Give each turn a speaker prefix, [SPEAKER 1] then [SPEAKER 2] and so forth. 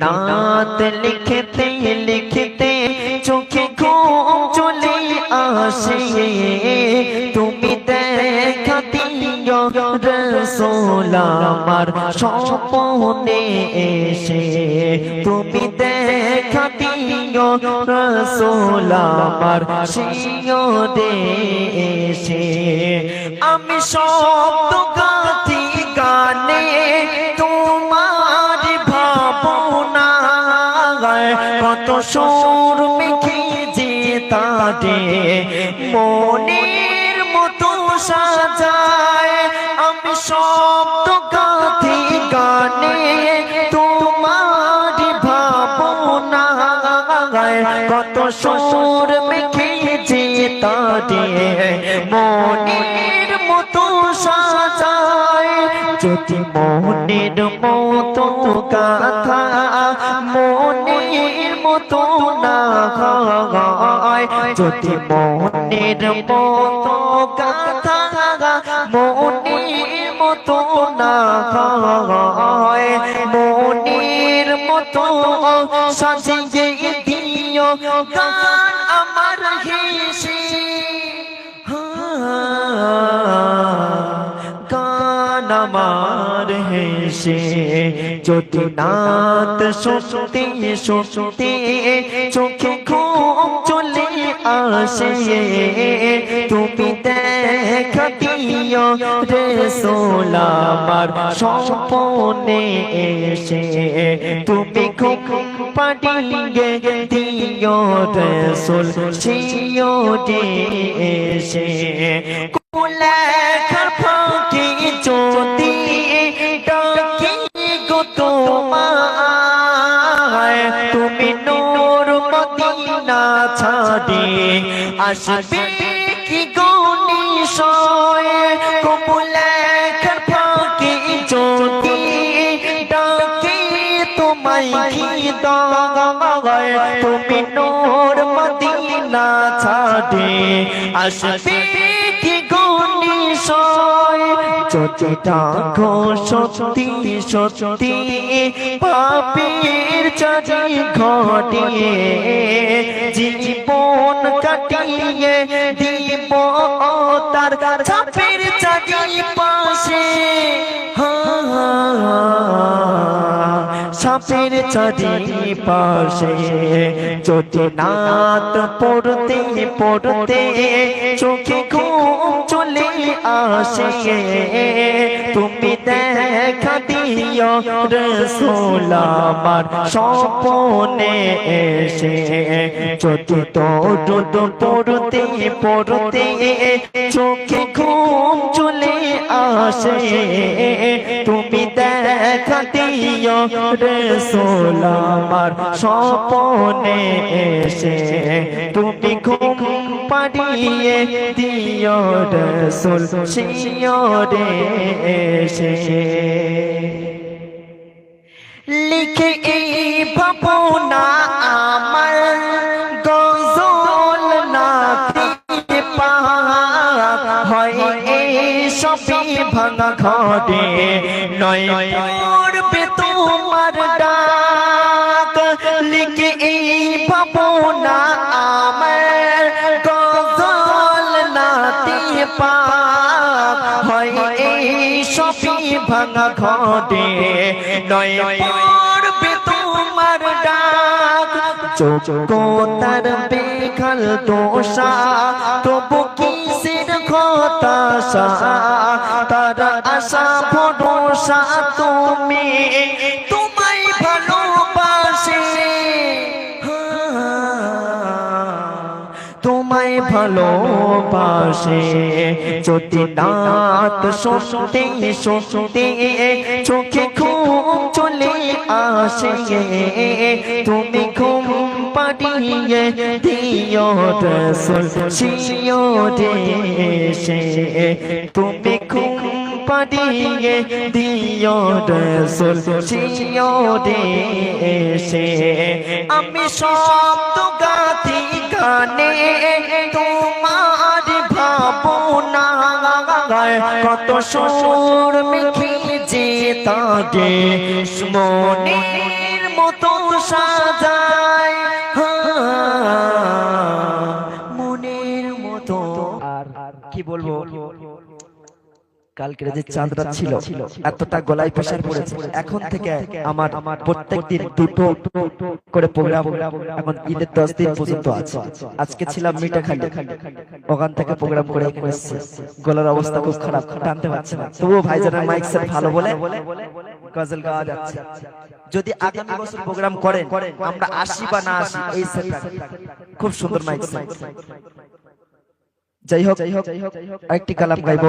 [SPEAKER 1] নাত লিখতে লিখতে চোখে ঘুম চলে আসে তুমি দেখা দিও রসোল আমার স্বপনে এসে তুমি দেখা দিও রসোল আমার শিয়রে এসে আমি শব্দ গাথি গানে কত সুর মেখে যে তারে মনের মতো সাজায়। আমি শব্দ গাথি গানে তোমার ভাবনা কত সুর মেখে যে তারে মনের মতো সাজায়। যদি মনের মতো গাথা মতো না হয়। যদি মনের মতো গাথা মনের মতো না হয়। মনের মতো সাজিয়ে দিও আমার হেসে। গান আমার হেসে যদি নাত শুনতে শুনতে চোখে ঘুম চলে আসে। তুমি দেখা রে সোলামার স্বপনে এসে, তুমি ঘুম পাড়িয়ে দিও রে সোল, সিও এসে। কুলেখার আসবে কি গনি সয়ে কুলেখার ফাঁকি যদি ডাকি তোমায় কি দাগায় তুমি নূর মদিনা ছাড়ে। আসবে কি সয় যদি ডাকো সত্যি সত্যি পাপের চারি ঘটিয়ে জীবন কাটিয়ে দিব তার চাপের চারি সাপের চারি পাশে যদি নাত পড়তে পড়তে চোখে ঘুম চলে আসে। তুমি দেখা দিও রসোল আমার স্বপনে এসে। যদি তোর পড়তে পড়তে চোখে ঘুম চলে আসে। তুমি দেখা দিও রসোল আমার স্বপনে এসে। তুমি ঘুম পাড়িয়ে দিও রসোল শিয়রে এসে। লিখে এই ভাবনা আমার, গজল না হয় এই সবই ভাঙা ঘরে, নয় ভাঙা ঘটে, নয় পড়বে তোমার ডাক। চোখ তার বেখাল দোষা তবু কিসের হতাশা? তার আশা ভরসা ভালোবাসে যদি দাঁত শুনতে শুনতে চোখে ঘুম চলে আসে, তুমি ঘুম পাড়িয়ে দিও রসুল শিও দেশে। তুমি ঘুম পাড়িয়ে দিও রসুল শিও দেশে। আমি শব্দ গাথি গানে তোমার ভাবনা কত সুর মিখি যে তাগে মনের
[SPEAKER 2] মতো সাজায়। হ্যাঁ, মনের মতো। আর কি বলব? কালকের যে চাঁদটা ছিল এতটা গলায় প্রেশার পড়েছে। এখন থেকে আমার প্রত্যেক দিন দুটো করে প্রোগ্রাম এখন ঈদের দশ দিন পর্যন্ত আছে। আজকে ছিলাম ওখান থেকে প্রোগ্রাম করে এসেছি। গলার অবস্থা খুব খারাপ টানতে পারছে না। তবুও ভাইজানের মাইক সেট ভালো বলে গজল গাওয়া যাচ্ছে। যদি আগামী বছর প্রোগ্রাম করেন আমরা আসি বা না আসি এই সেট খুব সুন্দর মাইক সেট যাই হোক আরেকটি কালাম গাইবো